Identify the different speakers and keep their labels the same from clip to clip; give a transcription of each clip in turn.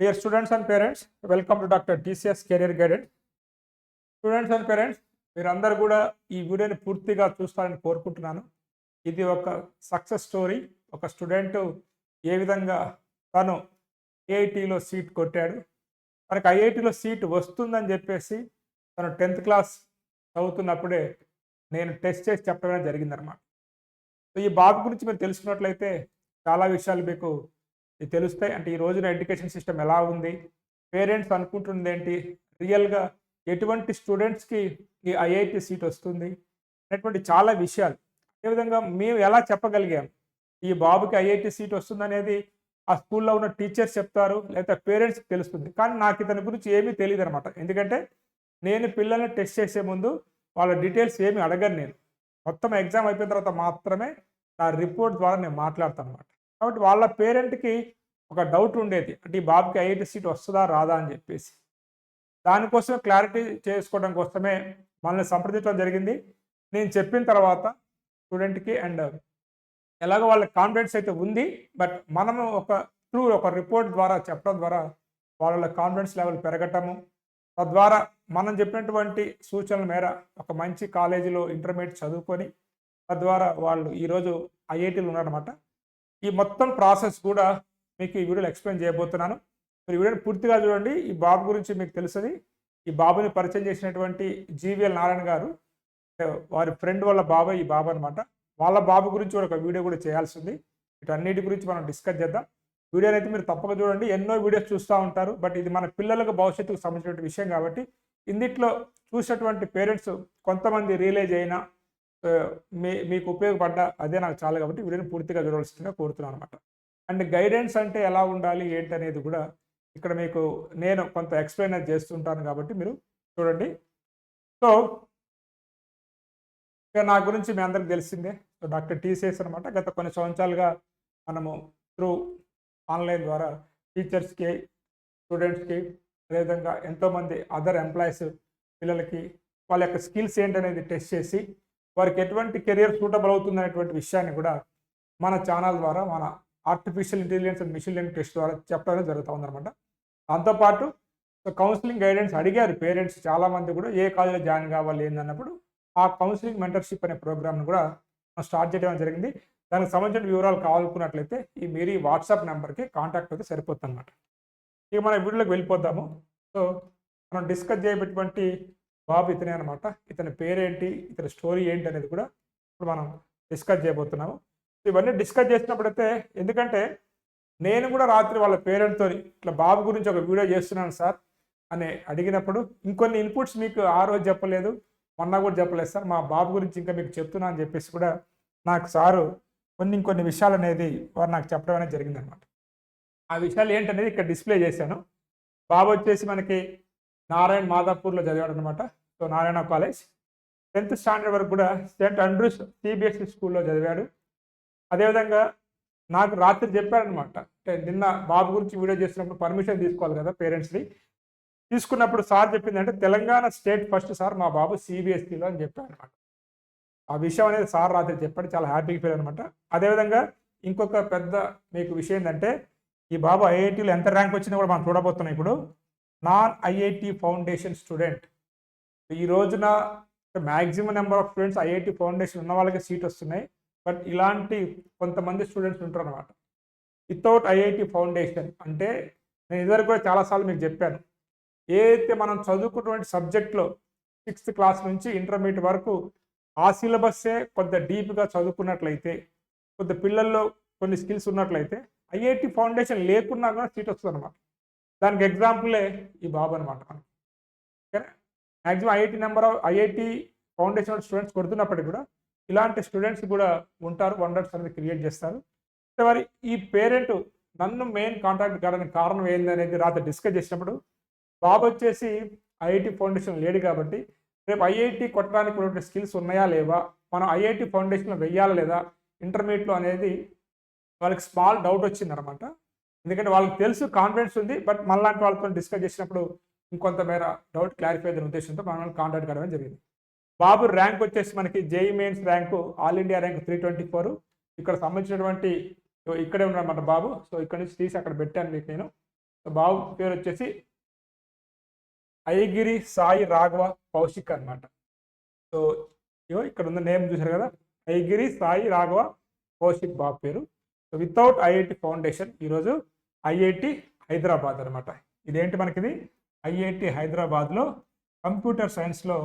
Speaker 1: Dear students and parents, welcome to Dr. TCS Career Guidance. Students and parents మీరందరూ కూడా ఈ వీడియోని పూర్తిగా చూస్తారని కోరుకుంటున్నాను ఇది ఒక సక్సెస్ స్టోరీ ఒక స్టూడెంట్ ఏ విధంగా తను ఏఐటీలో సీట్ కొట్టాడు తనకు ఐఐటీలో సీట్ వస్తుందని చెప్పేసి తను టెన్త్ క్లాస్ చదువుతున్నప్పుడే నేను టెస్ట్ చేసి చెప్పడమే జరిగిందనమాట సో ఈ బాబు గురించి మీరు తెలుసుకున్నట్లయితే చాలా విషయాలు మీకు ఇది తెలుస్తాయి అంటే ఈ రోజున ఎడ్యుకేషన్ సిస్టమ్ ఎలా ఉంది? పేరెంట్స్ అనుకుంటుంది ఏంటి? రియల్గా ఎటువంటి స్టూడెంట్స్కి ఈ ఐఐటి సీట్ వస్తుంది? అనేటువంటి చాలా విషయాలు. అదేవిధంగా మేము ఎలా చెప్పగలిగాం? ఈ బాబుకి ఐఐటి సీట్ వస్తుంది అనేది ఆ స్కూల్లో ఉన్న టీచర్స్ చెప్తారు లేదా పేరెంట్స్కి తెలుస్తుంది. కానీ నాకు ఇతని గురించి ఏమీ తెలియదు అనమాట ఎందుకంటే నేను పిల్లల్ని టెస్ట్ చేసే ముందు వాళ్ళ డీటెయిల్స్ ఏమి అడగను నేను. మొత్తం ఎగ్జామ్ అయిపోయిన తర్వాత మాత్రమే నా రిపోర్ట్ ద్వారా నేను మాట్లాడతాను అనమాట కాబట్టి వాళ్ళ పేరెంట్కి ఒక డౌట్ ఉండేది. అంటే ఈ బాబుకి ఐఐటి సీట్ వస్తుందా రాదా అని చెప్పేసి. దానికోసం క్లారిటీ చేసుకోవడం కోసమే మనల్ని సంప్రదించడం జరిగింది. నేను చెప్పిన తర్వాత స్టూడెంట్కి అండ్ ఎలాగో వాళ్ళ కాన్ఫిడెన్స్ అయితే ఉంది. బట్ మనము ఒక త్రూ ఒక రిపోర్ట్ ద్వారా చెప్పడం ద్వారా వాళ్ళ కాన్ఫిడెన్స్ లెవెల్ పెరగటము తద్వారా మనం చెప్పినటువంటి సూచనల మేర ఒక మంచి కాలేజీలో ఇంటర్మీడియట్ చదువుకొని తద్వారా వాళ్ళు ఈరోజు ఐఐటీలు ఉన్నారన్నమాట. ఈ మొత్తం ప్రాసెస్ కూడా మీకు ఈ వీడియోలో ఎక్స్ప్లెయిన్ చేయబోతున్నాను. మీరు వీడియోని పూర్తిగా చూడండి. ఈ బాబు గురించి మీకు తెలుస్తుంది ఈ బాబుని పరిచయం చేసినటువంటి జీవీఎల్ నారాయణ గారు వారి ఫ్రెండ్ వాళ్ళ బాబాయ్ ఈ బాబు అనమాట వాళ్ళ బాబు గురించి కూడా ఒక వీడియో కూడా చేయాల్సి ఉంది వీటన్నిటి గురించి మనం డిస్కస్ చేద్దాం. వీడియోని అయితే మీరు తప్పక చూడండి. ఎన్నో వీడియోస్ చూస్తూ ఉంటారు. బట్ ఇది మన పిల్లలకు భవిష్యత్తుకు సంబంధించిన విషయం కాబట్టి ఇందిట్లో చూసినటువంటి పేరెంట్స్ కొంతమంది రియలైజ్ అయినా మీ మీకు ఉపయోగపడ్డ అదే నాకు చాలా కాబట్టి వీడియోని పూర్తిగా చూడవలసిందిగా కోరుతున్నాను అనమాట అండ్ గైడెన్స్ అంటే ఎలా ఉండాలి ఏంటి అనేది కూడా ఇక్కడ మీకు నేను కొంత ఎక్స్ప్లెయిన్ చేస్తుంటాను కాబట్టి మీరు చూడండి. సో ఇక నా గురించి మీ అందరికి తెలిసిందే. సో డాక్టర్ టీసీఎస్ అనమాట గత కొన్ని సంవత్సరాలుగా మనము త్రూ ఆన్లైన్ ద్వారా టీచర్స్కి స్టూడెంట్స్కి అదేవిధంగా ఎంతోమంది అదర్ ఎంప్లాయీస్ పిల్లలకి వాళ్ళ యొక్క స్కిల్స్ ఏంటనేది టెస్ట్ చేసి వారికి ఎటువంటి కెరియర్ సూటబుల్ అవుతుంది అనేటువంటి విషయాన్ని కూడా మన ఛానల్ ద్వారా మన artificial intelligence and machine learning test ద్వారా చెప్పడం జరుగుతూ ఉందన్నమాట. దాంతోపాటు కౌన్సిలింగ్ గైడెన్స్ అడిగారు పేరెంట్స్ చాలామంది కూడా ఏ కాలేజీలో జాయిన్ కావాలి ఏందన్నప్పుడు ఆ కౌన్సిలింగ్ మెంటర్షిప్ అనే ప్రోగ్రామ్ను కూడా మనం స్టార్ట్ చేయడం జరిగింది. దానికి సంబంధించిన వివరాలు కావాలనుకున్నట్లయితే ఈ మీరు ఈ వాట్సాప్ నెంబర్కి కాంటాక్ట్ అయితే సరిపోతుంది అనమాట ఇక మన వీడియోలోకి వెళ్ళిపోతాము సో మనం డిస్కస్ చేయబెట్టినటువంటి బాబు ఇతనే అనమాట ఇతని పేరేంటి ఇతని స్టోరీ ఏంటి అనేది కూడా ఇప్పుడు మనం డిస్కస్ చేయబోతున్నాము. ఇవన్నీ డిస్కస్ చేసినప్పుడైతే ఎందుకంటే నేను కూడా రాత్రి వాళ్ళ పేరెంట్తో ఇట్లా బాబు గురించి ఒక వీడియో చేస్తున్నాను సార్ అని అడిగినప్పుడు ఇంకొన్ని ఇన్పుట్స్ మీకు ఆ రోజు చెప్పలేదు మొన్న కూడా చెప్పలేదు సార్. మా బాబు గురించి ఇంకా మీకు చెప్తున్నా అని చెప్పేసి కూడా నాకు సారు కొన్ని ఇంకొన్ని విషయాలు అనేది వారు నాకు చెప్పడం అనేది జరిగిందనమాట ఆ విషయాలు ఏంటనేది ఇక్కడ డిస్ప్లే చేశాను. బాబు వచ్చేసి మనకి నారాయణ మాదాపూర్లో చదివాడు అనమాట so Narayana college. Tenth standard వరకు కూడా సెయింట్ అండ్రూస్ సిబిఎస్ఈ స్కూల్లో చదివాడు. అదేవిధంగా నాకు రాత్రి చెప్పారనమాట అంటే నిన్న బాబు గురించి వీడియో చేసినప్పుడు పర్మిషన్ తీసుకోవాలి కదా పేరెంట్స్ని. తీసుకున్నప్పుడు సార్ చెప్పింది అంటే తెలంగాణ స్టేట్ ఫస్ట్ సార్ మా బాబు సిబిఎస్ఈలో అని చెప్పారు అనమాట ఆ విషయం అనేది సార్ రాత్రి చెప్పాడు. చాలా హ్యాపీగా ఫీల్ అనమాట అదేవిధంగా ఇంకొక పెద్ద మీకు విషయం ఏంటంటే ఈ బాబు ఐఐటీలో ఎంత ర్యాంక్ వచ్చిందో కూడా మనం చూడబోతున్నాం ఇప్పుడు. Non IIT foundation student. ఈ రోజున maximum number of students IIT foundation ఉన్న వాళ్ళకి సీట్ వస్తున్నాయి. బట్ ఇలాంటి కొంతమంది స్టూడెంట్స్ ఉంటారు అనమాట వితౌట్ ఐఐటి ఫౌండేషన్ అంటే నేను ఇదివరకు కూడా చాలాసార్లు మీకు చెప్పాను. ఏదైతే మనం చదువుకున్నటువంటి సబ్జెక్ట్లో సిక్స్త్ క్లాస్ నుంచి ఇంటర్మీడియట్ వరకు ఆ సిలబస్సే కొంత డీప్గా చదువుకున్నట్లయితే కొంత పిల్లల్లో కొన్ని స్కిల్స్ ఉన్నట్లయితే ఐఐటి ఫౌండేషన్ లేకున్నా కూడా సీట్ వస్తుంది అనమాట దానికి ఎగ్జాంపులే ఈ బాబు అనమాట మనకి. Maximum IIT number of IIT foundation students కొడుతున్నప్పటికీ కూడా ఇలాంటి స్టూడెంట్స్ కూడా ఉంటారు వండర్స్ అనేది క్రియేట్ చేస్తారు. మరి ఈ పేరెంట్ నన్ను మెయిన్ కాంటాక్ట్ కావడానికి కారణం ఏంది అనేది రాత్రి డిస్కస్ చేసినప్పుడు బాబు వచ్చేసి ఐఐటి ఫౌండేషన్ లేడు కాబట్టి రేపు ఐఐటి కొట్టడానికి ఉన్నటువంటి స్కిల్స్ ఉన్నాయా లేవా? మనం ఐఐటి ఫౌండేషన్లో వెయ్యాలా లేదా? ఇంటర్మీడియట్లో అనేది వాళ్ళకి స్మాల్ డౌట్ వచ్చిందనమాట ఎందుకంటే వాళ్ళకి తెలుసు కాన్ఫిడెన్స్ ఉంది బట్ మనలాంటి వాళ్ళతో డిస్కస్ చేసినప్పుడు ఇంకొంతమేర డౌట్ క్లారిఫై అయిన ఉద్దేశంతో మనం కాంటాక్ట్ కావడం జరిగింది. బాబు ర్యాంక్ వచ్చేసి మనకి JEE mains rank all India rank three twenty four ఇక్కడ సంబంధించినటువంటి ఇక్కడే ఉన్నారన్నమాట బాబు. సో ఇక్కడ నుంచి తీసి అక్కడ పెట్టాను మీకు నేను. బాబు పేరు వచ్చేసి ఐగిరి సాయి రాఘవ కౌశిక్ అన్నమాట. సో ఇగో ఇక్కడ ఉన్న నేమ్ చూసారు కదా? ఐగిరి సాయి రాఘవ కౌశిక్ బాబు పేరు. సో వితౌట్ ఐఐటి ఫౌండేషన్ ఈరోజు ఐఐటి హైదరాబాద్ అనమాట ఇదేంటి మనకిది? ఐఐటి హైదరాబాద్లో కంప్యూటర్ సైన్స్లో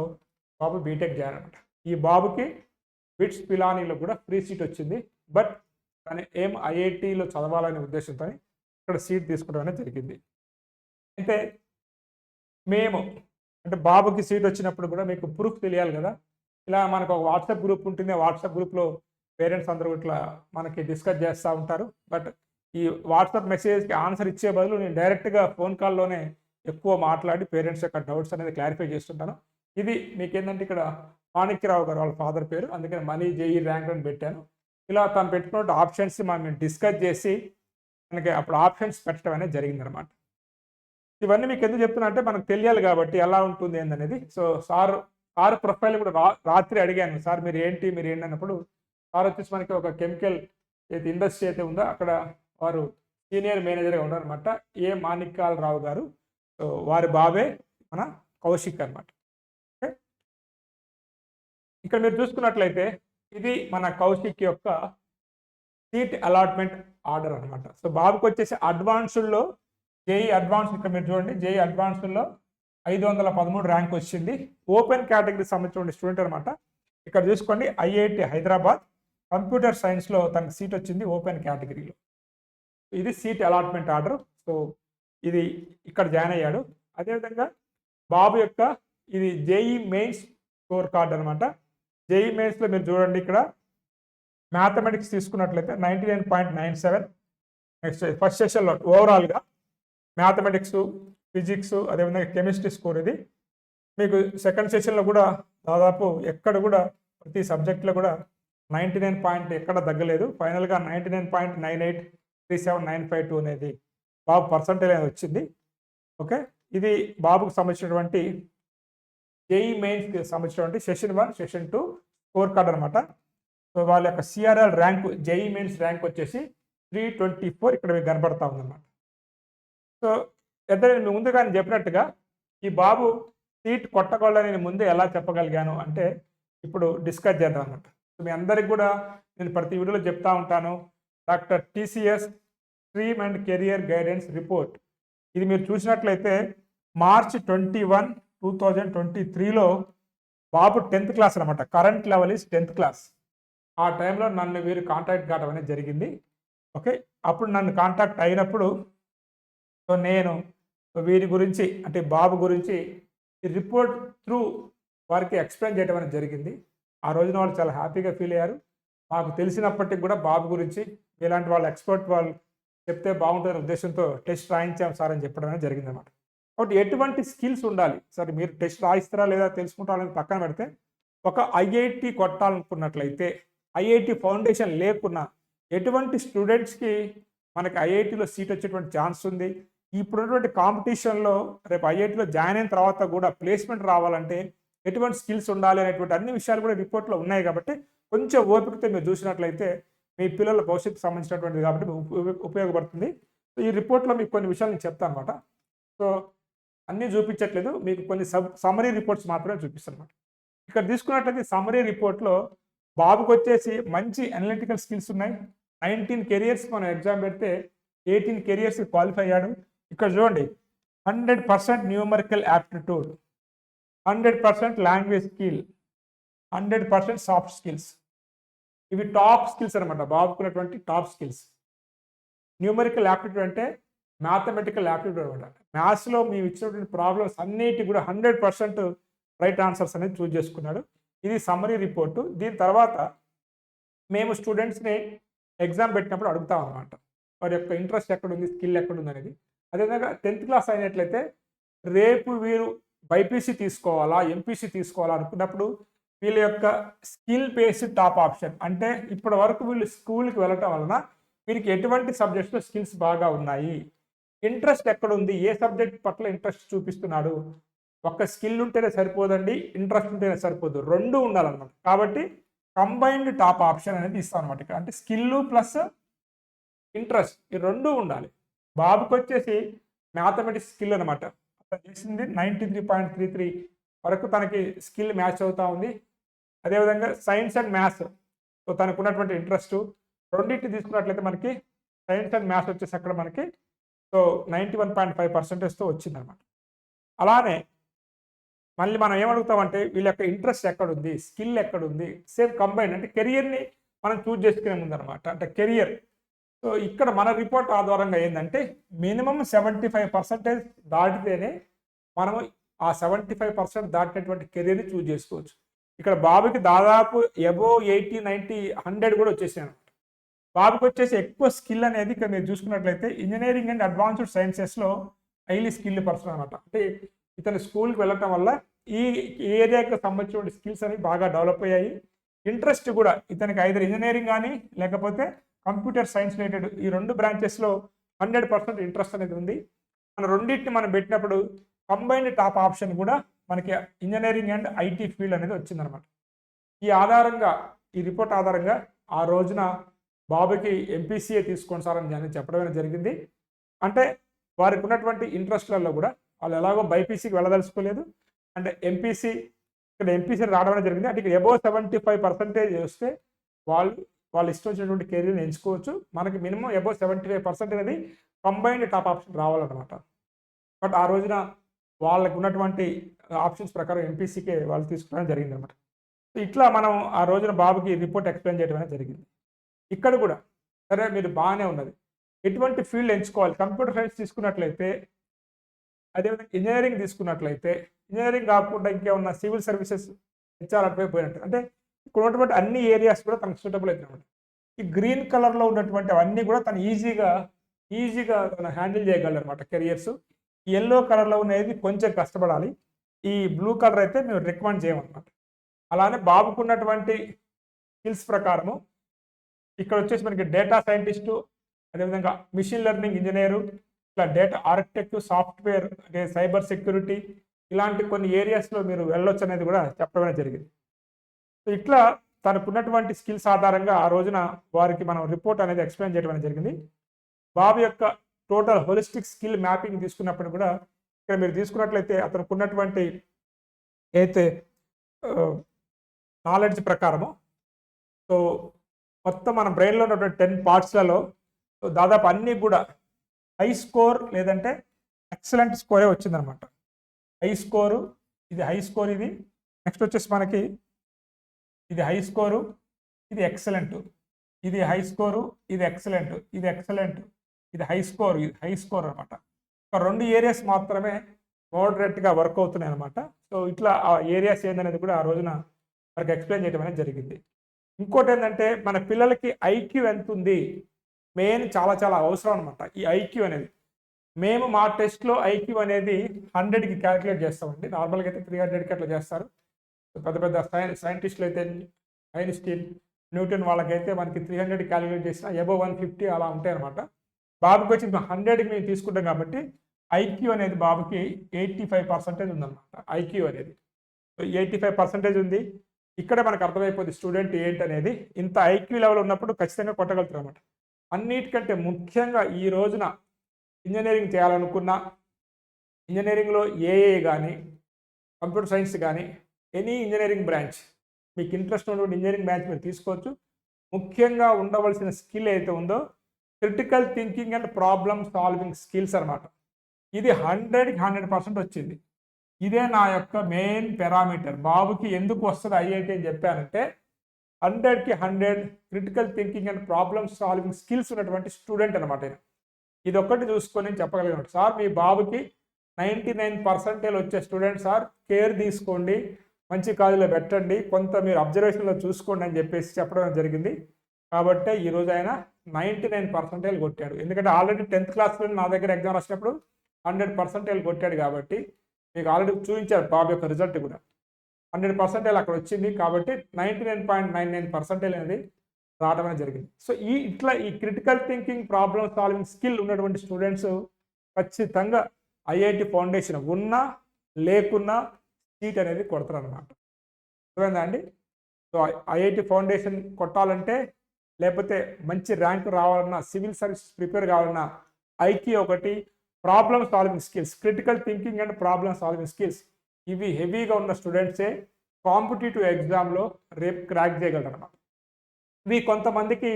Speaker 1: బాబు బీటెక్ చేయాలన్నమాట ఈ బాబుకి బిట్స్ పిలానీలో కూడా ఫ్రీ సీట్ వచ్చింది. బట్ తను ఏం ఐఐటిలో చదవాలనే ఉద్దేశంతో ఇక్కడ సీట్ తీసుకోవడం అనేది జరిగింది. అయితే మేము అంటే బాబుకి సీట్ వచ్చినప్పుడు కూడా మీకు ప్రూఫ్ తెలియాలి కదా. ఇలా మనకు ఒక వాట్సాప్ గ్రూప్ ఉంటుంది. వాట్సాప్ గ్రూప్లో పేరెంట్స్ అందరూ ఇట్లా మనకి డిస్కస్ చేస్తూ ఉంటారు. బట్ ఈ వాట్సాప్ మెసేజ్కి ఆన్సర్ ఇచ్చే బదులు నేను డైరెక్ట్గా ఫోన్ కాల్లోనే ఎక్కువ మాట్లాడి పేరెంట్స్ యొక్క డౌట్స్ అనేది క్లారిఫై చేస్తుంటాను. ఇది మీకు ఏంటంటే ఇక్కడ మాణిక్యరావు గారు వాళ్ళ ఫాదర్ పేరు. అందుకని మనీ జేఈ ర్యాంక్ అని పెట్టాను. ఇలా తను పెట్టుకున్న ఆప్షన్స్ మనం డిస్కస్ చేసి మనకి అప్పుడు ఆప్షన్స్ పెట్టడం అనేది జరిగిందనమాట. ఇవన్నీ మీకు ఎందుకు చెప్తున్నా అంటే మనకు తెలియాలి కాబట్టి ఎలా ఉంటుంది ఏందనేది. సో సార్ సార్ ప్రొఫైల్ కూడా రా రాత్రి అడిగాను. సార్ మీరు ఏంటి మీరు ఏంటి అన్నప్పుడు సార్ వచ్చేసి మనకి ఒక కెమికల్ అయితే ఇండస్ట్రీ అయితే ఉందో అక్కడ వారు సీనియర్ మేనేజర్గా ఉన్నారనమాట ఏ మాణిక్యాల రావు గారు. సో వారి బాబే మన కౌశిక్ అనమాట ఓకే? ఇక్కడ మీరు చూసుకున్నట్లయితే ఇది మన కౌశిక్ యొక్క సీట్ అలాట్మెంట్ ఆర్డర్ అనమాట సో బాబుకి వచ్చేసి అడ్వాన్స్డ్లో జేఈ అడ్వాన్స్ ఇక్కడ మీరు చూడండి జేఈ అడ్వాన్స్డ్లో ఐదు వందల పదమూడు ర్యాంక్ వచ్చింది. ఓపెన్ కేటగిరీ సంబంధించిన స్టూడెంట్ అనమాట ఇక్కడ చూసుకోండి ఐఐటి హైదరాబాద్ కంప్యూటర్ సైన్స్లో తనకు సీట్ వచ్చింది ఓపెన్ కేటగిరీలో. ఇది సీట్ అలాట్మెంట్ ఆర్డర్. సో ఇది ఇక్కడ జాయిన్ అయ్యాడు. అదేవిధంగా బాబు యొక్క ఇది జేఈ మెయిన్స్ స్కోర్ కార్డ్ అనమాట జేఈ మెయిన్స్లో మీరు చూడండి ఇక్కడ. మ్యాథమెటిక్స్ తీసుకున్నట్లయితే ninety nine point nine seven. Next first సెషన్లో ఓవరాల్గా మ్యాథమెటిక్స్ ఫిజిక్స్ అదేవిధంగా కెమిస్ట్రీ స్కోర్ ఇది. మీకు సెకండ్ సెషన్లో కూడా దాదాపు ఎక్కడ కూడా ప్రతి సబ్జెక్ట్లో కూడా నైంటీ నైన్ పాయింట్ ఎక్కడ తగ్గలేదు. ఫైనల్గా ninety nine point nine eight three seven nine five two అనేది బాబు పర్సంటేజ్ అనేది వచ్చింది. ఓకే? ఇది బాబుకు సంబంధించినటువంటి జేఈ మెయిన్స్కి సంబంధించినటువంటి session one session two score card అనమాట సో వాళ్ళ యొక్క CRL rank JEE mains rank వచ్చేసి త్రీ ట్వంటీ ఫోర్ ఇక్కడ మీకు కనబడతా ఉందన్నమాట. సో ఎంత నేను ముందుగా చెప్పినట్టుగా ఈ బాబు సీట్ కొట్టగలని నేను ముందే ఎలా చెప్పగలిగాను అంటే ఇప్పుడు డిస్కస్ చేద్దాం అనమాట మీ అందరికి కూడా నేను ప్రతి వీడియోలో చెప్తా ఉంటాను. Doctor TCS stream and career guidance report ఇది మీరు చూసినట్లయితే March twenty one two thousand twenty త్రీలో బాబు టెన్త్ క్లాస్ అనమాట current level is tenth class ఆ టైంలో నన్ను వీరు కాంటాక్ట్ కావడం అనేది జరిగింది. ఓకే అప్పుడు నన్ను కాంటాక్ట్ అయినప్పుడు సో నేను వీరి గురించి అంటే బాబు గురించి రిపోర్ట్ త్రూ వారికి ఎక్స్ప్లెయిన్ చేయడం అనేది జరిగింది. ఆ రోజున వాళ్ళు చాలా హ్యాపీగా ఫీల్ అయ్యారు. మాకు తెలిసినప్పటికి కూడా బాబు గురించి ఇలాంటి వాళ్ళు ఎక్స్పర్ట్ వాళ్ళు చెప్తే బాగుంటుందనే ఉద్దేశంతో టెస్ట్ రాయించాం సార్ అని చెప్పడం అనేది జరిగిందన్నమాట. కాబట్టి ఎటువంటి స్కిల్స్ ఉండాలి? సరే మీరు టెస్ట్ రాయిస్తారా లేదా తెలుసుకుంటారని పక్కన పెడితే ఒక ఐఐటి కొట్టాలనుకున్నట్లయితే ఐఐటి ఫౌండేషన్ లేకున్నా ఎటువంటి స్టూడెంట్స్కి మనకి ఐఐటిలో సీట్ వచ్చేటువంటి ఛాన్స్ ఉంది? ఇప్పుడున్నటువంటి కాంపిటీషన్లో రేపు ఐఐటిలో జాయిన్ అయిన తర్వాత కూడా ప్లేస్మెంట్ రావాలంటే ఎటువంటి స్కిల్స్ ఉండాలి అనేటువంటి అన్ని విషయాలు కూడా రిపోర్ట్లో ఉన్నాయి కాబట్టి కొంచెం ఓపికతో మీరు చూసినట్లయితే మీ పిల్లల భవిష్యత్తు సంబంధించినటువంటిది కాబట్టి ఉపయోగపడుతుంది. సో ఈ రిపోర్ట్లో మీకు కొన్ని విషయాలు నేను చెప్తాను అనమాట సో అన్నీ చూపించట్లేదు. మీకు కొన్ని సబ్ సమరీ రిపోర్ట్స్ మాత్రమే చూపిస్తాను అనమాట ఇక్కడ తీసుకున్నట్లయితే సమరీ రిపోర్ట్లో బాబుకి వచ్చేసి మంచి అనలిటికల్ స్కిల్స్ ఉన్నాయి. నైన్టీన్ కెరియర్స్ మనం ఎగ్జామ్ పెడితే ఎయిటీన్ కెరియర్స్ క్వాలిఫై అయ్యాడు. ఇక్కడ చూడండి hundred percent numerical aptitude hundred percent language skill hundred percent soft skills ఇవి టాప్ స్కిల్స్ అనమాట బాబుకున్నటువంటి టాప్ స్కిల్స్. న్యూమరికల్ యాప్టిట్యూడ్ అంటే మ్యాథమెటికల్ యాప్టిట్యూడ్ అనమాట మ్యాథ్స్లో మేము ఇచ్చినటువంటి ప్రాబ్లమ్స్ అన్నిటి కూడా హండ్రెడ్ పర్సెంట్ రైట్ ఆన్సర్స్ అనేది చూజ్ చేసుకున్నాడు. ఇది సమ్మరీ రిపోర్టు. దీని తర్వాత మేము స్టూడెంట్స్ని ఎగ్జామ్ పెట్టినప్పుడు అడుగుతాం అనమాట వారి యొక్క ఇంట్రెస్ట్ ఎక్కడుంది స్కిల్ ఎక్కడుంది అనేది. అదేవిధంగా టెన్త్ క్లాస్ అయినట్లయితే రేపు వీరు బైపీసీ తీసుకోవాలా ఎంపీసీ తీసుకోవాలా అనుకున్నప్పుడు వీళ్ళ యొక్క స్కిల్ బేస్డ్ టాప్ ఆప్షన్. అంటే ఇప్పటి వరకు వీళ్ళు స్కూల్కి వెళ్ళటం వలన వీరికి ఎటువంటి సబ్జెక్ట్స్లో స్కిల్స్ బాగా ఉన్నాయి? ఇంట్రెస్ట్ ఎక్కడ ఉంది ఏ సబ్జెక్ట్ పట్ల ఇంట్రెస్ట్ చూపిస్తున్నాడు? ఒక్క స్కిల్ ఉంటేనే సరిపోదండి ఇంట్రెస్ట్ ఉంటేనే సరిపోదు. రెండు ఉండాలన్నమాట. కాబట్టి కంబైన్డ్ టాప్ ఆప్షన్ అనేది ఇస్తాం అనమాట అంటే స్కిల్ ప్లస్ ఇంట్రెస్ట్. ఈ రెండు ఉండాలి. బాబుకి వచ్చేసి మ్యాథమెటిక్స్ స్కిల్ అనమాట అతను చేసింది ninety three point three three. వరకు తనకి స్కిల్ మ్యాచ్ అవుతూ ఉంది. అదేవిధంగా సైన్స్ అండ్ మ్యాథ్స్. సో తనకు ఉన్నటువంటి ఇంట్రెస్ట్ రెండింటి తీసుకున్నట్లయితే మనకి సైన్స్ అండ్ మ్యాథ్స్ వచ్చేసి అక్కడ మనకి so ninety one point five పర్సెంటేజ్తో వచ్చిందనమాట. అలానే మళ్ళీ మనం ఏమడుగుతామంటే వీళ్ళ యొక్క ఇంట్రెస్ట్ ఎక్కడుంది? స్కిల్ ఎక్కడుంది? సేమ్ కంబైన్ అంటే కెరియర్ని మనం చూజ్ చేసుకునే ముందనమాట. అంటే కెరియర్. సో ఇక్కడ మన రిపోర్ట్ ఆధారంగా ఏంటంటే మినిమం సెవెంటీ ఫైవ్ పర్సెంటేజ్ దాటితేనే మనము ఆ సెవెంటీ ఫైవ్ పర్సెంట్ దాటినటువంటి కెరీర్ని చూజ్ చేసుకోవచ్చు. ఇక్కడ బాబుకి దాదాపు ఎబో ఎయిటీ నైంటీ హండ్రెడ్ కూడా వచ్చేసాయి అనమాట బాబుకి వచ్చేసి ఎక్కువ స్కిల్ అనేది ఇక్కడ మీరు చూసుకున్నట్లయితే ఇంజనీరింగ్ అండ్ అడ్వాన్స్డ్ సైన్సెస్లో హైలీ స్కిల్ పర్సన్ అనమాట అంటే ఇతను స్కూల్కి వెళ్ళటం వల్ల ఈ ఏరియాకి సంబంధించిన స్కిల్స్ అనేవి బాగా డెవలప్ అయ్యాయి. ఇంట్రెస్ట్ కూడా ఇతనికి ఐదర్ ఇంజనీరింగ్ కానీ లేకపోతే కంప్యూటర్ సైన్స్ రిలేటెడ్ ఈ రెండు బ్రాంచెస్లో హండ్రెడ్ పర్సెంట్ ఇంట్రెస్ట్ అనేది ఉంది. మన రెండింటిని మనం పెట్టినప్పుడు కంబైన్డ్ టాప్ ఆప్షన్ కూడా మనకి ఇంజనీరింగ్ అండ్ ఐటీ ఫీల్డ్ అనేది వచ్చిందనమాట. ఈ ఆధారంగా ఈ రిపోర్ట్ ఆధారంగా ఆ రోజున బాబుకి ఎంపీసీఏ తీసుకోండి సార్ అని నేను జరిగింది. అంటే వారికి ఉన్నటువంటి ఇంట్రెస్ట్లలో కూడా వాళ్ళు ఎలాగో బైపీసీకి వెళ్ళదలుచుకోలేదు. అంటే ఎంపీసీ ఇక్కడ ఎంపీసీ రావడం జరిగింది. అంటే ఇక్కడ అబోవ్ సెవెంటీ ఫైవ్ పర్సెంటేజ్ వస్తే వాళ్ళు వాళ్ళు ఇష్టం వచ్చినటువంటి కెరీర్ని ఎంచుకోవచ్చు. మనకి minimum above seventy five percent అనేది కంబైన్డ్ టాప్ ఆప్షన్ రావాలన్నమాట. బట్ ఆ రోజున వాళ్ళకు ఉన్నటువంటి ఆప్షన్స్ ప్రకారం ఎంపీసీకే వాళ్ళు తీసుకోవడం జరిగింది అనమాట ఇట్లా మనం ఆ రోజున బాబుకి రిపోర్ట్ ఎక్స్ప్లెయిన్ చేయడం అనేది జరిగింది. ఇక్కడ కూడా సరే మీరు బాగానే ఉన్నది. ఎటువంటి ఫీల్డ్ ఎంచుకోవాలి? కంప్యూటర్ సైన్స్ తీసుకున్నట్లయితే అదేవిధంగా ఇంజనీరింగ్ తీసుకున్నట్లయితే ఇంజనీరింగ్ కాకుండా ఇంకేమన్నా సివిల్ సర్వీసెస్ హెచ్ఆర్ అటువైపు పోయినట్టు. అంటే ఇక్కడ ఉన్నటువంటి అన్ని ఏరియాస్ కూడా తనకు సూటబుల్ అవుతుంది ఈ గ్రీన్ కలర్లో ఉన్నటువంటి అవన్నీ కూడా తను ఈజీగా ఈజీగా తను హ్యాండిల్ చేయగలరు అనమాట కెరియర్స్. ఎల్లో కలర్లో ఉన్నది కొంచెం కష్టపడాలి. ఈ బ్లూ కలర్ అయితే మేము రికమెండ్ చేయమన్నమాట. అలానే బాబుకున్నటువంటి స్కిల్స్ ప్రకారము ఇక్కడ వచ్చేసి మనకి డేటా సైంటిస్టు అదేవిధంగా మిషన్ లెర్నింగ్ ఇంజనీరు ఇట్లా డేటా ఆర్కిటెక్ట్ సాఫ్ట్వేర్ అంటే సైబర్ సెక్యూరిటీ ఇలాంటి కొన్ని ఏరియాస్లో మీరు వెళ్ళొచ్చు అనేది కూడా చెప్పడమే జరిగింది. సో ఇట్లా తనకున్నటువంటి స్కిల్స్ ఆధారంగా ఆ రోజున వారికి మనం రిపోర్ట్ అనేది ఎక్స్ప్లెయిన్ చేయడం జరిగింది. బాబు యొక్క టోటల్ హోలిస్టిక్ స్కిల్ మ్యాపింగ్ తీసుకున్నప్పుడు కూడా ఇక్కడ మీరు తీసుకున్నట్లయితే అతనికి ఉన్నటువంటి అయితే నాలెడ్జ్ ప్రకారము సో మొత్తం మన బ్రెయిన్లో ఉన్నటువంటి టెన్ పార్ట్స్లలో దాదాపు అన్నీ కూడా హై స్కోర్ లేదంటే ఎక్సలెంట్ స్కోరే వచ్చిందనమాట. హై స్కోరు ఇది హై స్కోర్ ఇది. నెక్స్ట్ వచ్చేసి మనకి ఇది హై స్కోరు ఇది ఎక్సలెంట్ ఇది హై స్కోరు ఇది ఎక్సలెంట్ ఇది ఎక్సలెంట్ ఇది హై స్కోర్ ఇది హై స్కోర్ అనమాట. ఒక రెండు ఏరియాస్ మాత్రమే మోడరేట్గా వర్క్ అవుతున్నాయి అనమాట. సో ఇట్లా ఆ ఏరియాస్ ఏందనేది కూడా ఆ రోజున వారికి ఎక్స్ప్లెయిన్ చేయడం అనేది జరిగింది. ఇంకోటి ఏంటంటే మన పిల్లలకి ఐక్యూ ఎంత ఉంది? మెయిన్ చాలా చాలా అవసరం అనమాట. ఈ ఐక్యూ అనేది. మేము మా టెస్ట్లో ఐక్యూ అనేది హండ్రెడ్కి క్యాలిక్యులేట్ చేస్తామండి. నార్మల్గా అయితే త్రీ హండ్రెడ్కి అట్లా చేస్తారు. పెద్ద పెద్ద సైంటిస్టులు అయితే ఐన్స్టీన్ న్యూటన్ వాళ్ళకైతే మనకి త్రీ హండ్రెడ్ క్యాలిక్యులేట్ చేసిన ఎబో వన్ ఫిఫ్టీ అలా ఉంటాయి అనమాట బాబుకి వచ్చి హండ్రెడ్కి మేము తీసుకుంటాం కాబట్టి ఐక్యూ అనేది బాబుకి ఎయిటీ ఫైవ్ పర్సెంటేజ్ ఉందన్నమాట. ఐక్యూ అనేది. ఎయిటీ ఫైవ్ పర్సెంటేజ్ ఉంది. ఇక్కడ మనకు అర్థమైపోతుంది స్టూడెంట్ ఏంటి అనేది. ఇంత ఐక్యూ లెవెల్ ఉన్నప్పుడు ఖచ్చితంగా కొట్టగలుగుతారు అనమాట అన్నిటికంటే ముఖ్యంగా ఈ రోజున ఇంజనీరింగ్ చేయాలనుకున్నా ఇంజనీరింగ్లో ఏఏ కానీ కంప్యూటర్ సైన్స్ కానీ ఎనీ ఇంజనీరింగ్ బ్రాంచ్ మీకు ఇంట్రెస్ట్ ఉన్నటువంటి ఇంజనీరింగ్ బ్రాంచ్ మీరు తీసుకోవచ్చు. ముఖ్యంగా ఉండవలసిన స్కిల్ ఏదైతే ఉందో critical thinking and problem solving skills అనమాట ఇది హండ్రెడ్కి హండ్రెడ్ పర్సెంట్ వచ్చింది. ఇదే నా యొక్క మెయిన్ పారామీటర్ బాబుకి ఎందుకు వస్తుంది ఐఐటి అని చెప్పానంటే హండ్రెడ్కి hundred critical thinking and problem solving skills ఉన్నటువంటి స్టూడెంట్ అనమాట ఇది ఒక్కటి చూసుకొని నేను చెప్పగలిగినట్టు సార్ మీ బాబుకి నైంటీ నైన్ పర్సెంటేజ్ వచ్చే స్టూడెంట్ సార్ కేర్ తీసుకోండి మంచి కాలేజీలో పెట్టండి కొంత మీరు అబ్జర్వేషన్లో చూసుకోండి అని చెప్పేసి చెప్పడం జరిగింది. కాబట్టి ఈరోజు ఆయన నైంటీ నైన్ పర్సెంటేజ్ కొట్టాడు. ఎందుకంటే ఆల్రెడీ టెన్త్ క్లాస్లో నా దగ్గర ఎగ్జామ్ రాసినప్పుడు హండ్రెడ్ పర్సెంటేజ్ కొట్టాడు కాబట్టి మీకు ఆల్రెడీ చూపించారు బాబు యొక్క రిజల్ట్ కూడా. హండ్రెడ్ పర్సెంటేజ్ అక్కడ వచ్చింది కాబట్టి ninety nine point nine nine percentage అనేది రావడం అనేది జరిగింది. సో ఈ ఇట్లా ఈ critical thinking problem solving skill ఉన్నటువంటి స్టూడెంట్స్ ఖచ్చితంగా ఐఐటి ఫౌండేషన్ ఉన్నా లేకున్నా సీట్ అనేది కొడతారు అనమాట అర్థమైందా అండి? సో ఐఐటి ఫౌండేషన్ కొట్టాలంటే లేకపోతే మంచి ర్యాంక్ రావాలన్నా సివిల్ సర్వీస్ ప్రిపేర్ కావాలన్నా ఐక్యూ ఒకటి problem solving skills critical thinking and problem solving skills ఇవి హెవీగా ఉన్న స్టూడెంట్సే కాంపిటేటివ్ ఎగ్జామ్లో రేపు క్రాక్ చేయగలరన్నమాట. ఇవి కొంతమందికి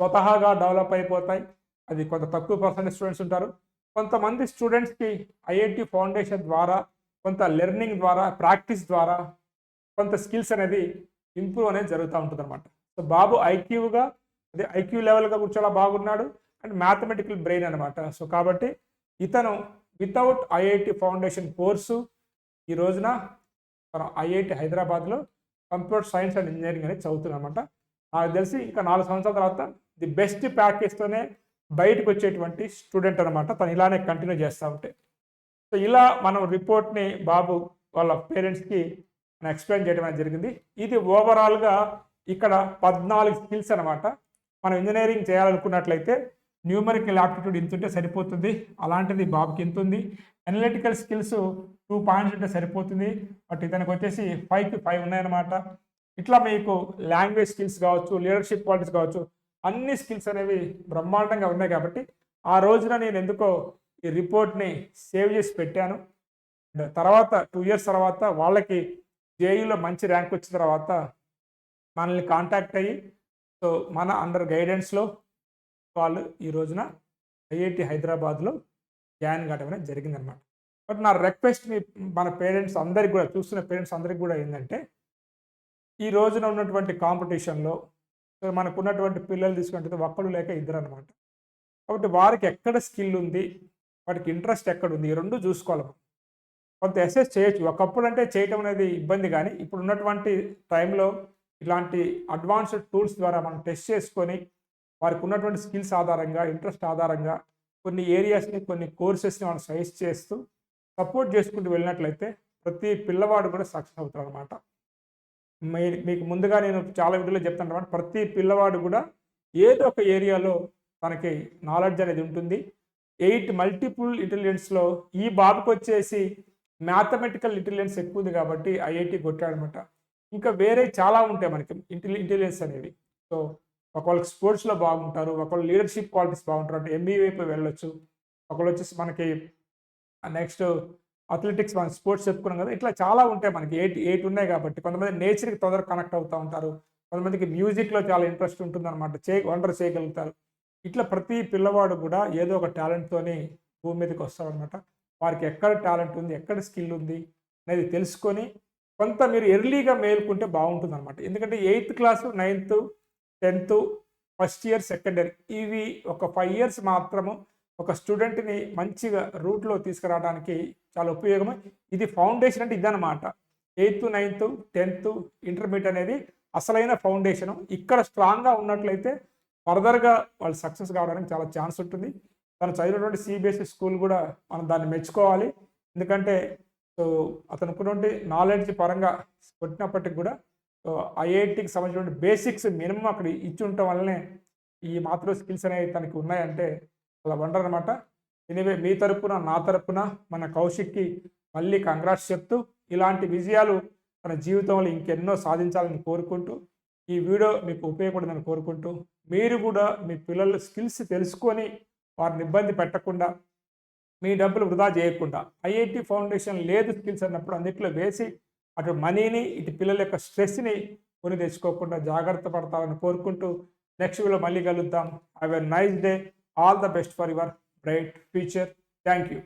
Speaker 1: స్వతహాగా డెవలప్ అయిపోతాయి. అది కొంత తక్కువ పర్సెంట్ స్టూడెంట్స్ ఉంటారు. కొంతమంది స్టూడెంట్స్కి ఐఐటి ఫౌండేషన్ ద్వారా కొంత లెర్నింగ్ ద్వారా ప్రాక్టీస్ ద్వారా కొంత స్కిల్స్ అనేది ఇంప్రూవ్ అనేది జరుగుతూ ఉంటుంది అనమాట సో బాబు ఐక్యూగా అదే ఐక్యూ లెవెల్గా కూర్చోలా బాగున్నాడు. అండ్ మ్యాథమెటికల్ బ్రెయిన్ అనమాట సో కాబట్టి ఇతను వితౌట్ ఐఐటి ఫౌండేషన్ కోర్సు ఈ రోజున మనం ఐఐటి హైదరాబాద్లో కంప్యూటర్ సైన్స్ అండ్ ఇంజనీరింగ్ అనేది చదువుతున్నమాట నాకు తెలిసి ఇంకా నాలుగు సంవత్సరాల తర్వాత ది బెస్ట్ ప్యాకేజ్తోనే బయటకు వచ్చేటువంటి స్టూడెంట్ అనమాట తను ఇలానే కంటిన్యూ చేస్తూ ఉంటే. సో ఇలా మనం రిపోర్ట్ని బాబు వాళ్ళ పేరెంట్స్కి ఎక్స్ప్లెయిన్ చేయడం అనేది జరిగింది. ఇది ఓవరాల్గా ఇక్కడ పద్నాలుగు స్కిల్స్ అనమాట మనం ఇంజనీరింగ్ చేయాలనుకున్నట్లయితే న్యూమరికల్ ఆప్టిట్యూడ్ ఇంత ఉంటే సరిపోతుంది అలాంటిది బాబుకి ఇంత ఉంది. అనలిటికల్ స్కిల్స్ టూ పాయింట్స్ ఉంటే సరిపోతుంది. బట్ ఇతనికి వచ్చేసి ఫైవ్కి ఫైవ్ ఉన్నాయన్నమాట. ఇట్లా మీకు లాంగ్వేజ్ స్కిల్స్ కావచ్చు లీడర్షిప్ క్వాలిటీస్ కావచ్చు అన్ని స్కిల్స్ అనేవి బ్రహ్మాండంగా ఉన్నాయి కాబట్టి ఆ రోజున నేను ఎందుకో ఈ రిపోర్ట్ని సేవ్ చేసి పెట్టాను. తర్వాత టూ ఇయర్స్ తర్వాత వాళ్ళకి జేఈలో మంచి ర్యాంక్ వచ్చిన తర్వాత మనల్ని కాంటాక్ట్ అయ్యి సో మన అండర్ గైడెన్స్లో వాళ్ళు ఈ రోజున ఐఐటి హైదరాబాద్లో జాయిన్ కావడం అనేది జరిగిందనమాట బట్ నా రిక్వెస్ట్ మీ మన పేరెంట్స్ అందరికి కూడా చూస్తున్న పేరెంట్స్ అందరికి కూడా ఏంటంటే ఈ రోజున ఉన్నటువంటి కాంపిటీషన్లో సో మనకు ఉన్నటువంటి పిల్లలు తీసుకుంటే ఒక్కడు లేక ఇద్దరు అనమాట కాబట్టి వారికి ఎక్కడ స్కిల్ ఉంది వాటికి ఇంట్రెస్ట్ ఎక్కడ ఉంది ఈ రెండు చూసుకోవాలి కొంత ఎస్ఎస్ చేయొచ్చు. ఒకప్పుడు అంటే చేయటం అనేది ఇబ్బంది కానీ ఇప్పుడు ఉన్నటువంటి టైంలో ఇలాంటి అడ్వాన్స్డ్ టూల్స్ ద్వారా మనం టెస్ట్ చేసుకొని వారికి ఉన్నటువంటి స్కిల్స్ ఆధారంగా ఇంట్రెస్ట్ ఆధారంగా కొన్ని ఏరియాస్ని కొన్ని కోర్సెస్ని మనం సజెస్ట్ చేస్తూ సపోర్ట్ చేసుకుంటూ వెళ్ళినట్లయితే ప్రతి పిల్లవాడు కూడా సక్సెస్ అవుతాడు అనమాట మీకు ముందుగా నేను చాలా వీడియోలో చెప్తాను అనమాట. ప్రతి పిల్లవాడు కూడా ఏదో ఒక ఏరియాలో తనకి నాలెడ్జ్ అనేది ఉంటుంది. ఎయిట్ మల్టిపుల్ ఇంటెలిజెన్స్లో ఈ బాబుకి వచ్చేసి మ్యాథమెటికల్ ఇంటెలిజెన్స్ ఎక్కువ ఉంది కాబట్టి ఐఐటి కొట్టాడనమాట. ఇంకా వేరే చాలా ఉంటాయి మనకి ఇంటెలి ఇంటెలిజెన్స్ అనేవి. సో ఒకళ్ళకి స్పోర్ట్స్లో బాగుంటారు ఒకళ్ళు లీడర్షిప్ క్వాలిటీస్ బాగుంటారు అంటే ఎంబీ వైపు వెళ్ళొచ్చు. ఒకళ్ళు వచ్చేసి మనకి నెక్స్ట్ అథ్లెటిక్స్ మనం స్పోర్ట్స్ చెప్పుకున్నాం కదా ఇట్లా చాలా ఉంటాయి మనకి. ఎయిట్ ఎయిట్ ఉన్నాయి కాబట్టి కొంతమంది నేచర్కి తొందరగా కనెక్ట్ అవుతూ ఉంటారు. కొంతమందికి మ్యూజిక్లో చాలా ఇంట్రెస్ట్ ఉంటుంది అనమాట చే వండర్ చేయగలుగుతారు. ఇట్లా ప్రతి పిల్లవాడు కూడా ఏదో ఒక టాలెంట్తోని భూమి మీదకి వస్తారనమాట వారికి ఎక్కడ టాలెంట్ ఉంది ఎక్కడ స్కిల్ ఉంది అనేది తెలుసుకొని కొంత మీరు ఎర్లీగా మేల్కుంటే బాగుంటుంది అనమాట ఎందుకంటే eighth class ninth tenth first year second year ఇవి ఒక ఫైవ్ ఇయర్స్ మాత్రము ఒక స్టూడెంట్ని మంచిగా రూట్లో తీసుకురావడానికి చాలా ఉపయోగం ఇది ఫౌండేషన్ అంటే ఇదనమాట ఎయిత్ నైన్త్ టెన్త్ ఇంటర్మీడియట్ అనేది అసలైన ఫౌండేషన్ ఇక్కడ స్ట్రాంగ్గా ఉన్నట్లయితే ఫర్దర్గా వాళ్ళు సక్సెస్ కావడానికి చాలా ఛాన్స్ ఉంటుంది. తను చదివినటువంటి సిబిఎస్ఈ స్కూల్ కూడా మనం దాన్ని మెచ్చుకోవాలి. ఎందుకంటే సో అతనుకున్నటువంటి నాలెడ్జ్ పరంగా కొట్టినప్పటికి కూడా ఐఐటికి సంబంధించిన బేసిక్స్ మినిమం అక్కడ ఇచ్చి ఉండటం వల్లనే ఈ మాతృ స్కిల్స్ అనేవి తనకి ఉన్నాయంటే అలా వండర్ అనమాట ఎనివే మీ తరపున నా తరపున మన కౌశిక్కి మళ్ళీ కంగ్రాట్స్ చెప్తూ ఇలాంటి విజయాలు తన జీవితంలో ఇంకెన్నో సాధించాలని కోరుకుంటూ ఈ వీడియో మీకు ఉపయోగపడిందని కోరుకుంటూ మీరు కూడా మీ పిల్లల స్కిల్స్ తెలుసుకొని వారిని ఇబ్బంది పెట్టకుండా మీ డబ్బులు వృధా చేయకుండా. ఐఐటి ఫౌండేషన్ లేదు స్కిల్స్ అన్నప్పుడు అన్నిట్లో వేసి అటు మనీని ఇటు పిల్లల యొక్క స్ట్రెస్ని కొని తెచ్చుకోకుండా జాగ్రత్త పడతామని కోరుకుంటూ నెక్స్ట్ వీడియో మళ్ళీ కలుద్దాం. Have a nice day all the best for your bright future thank you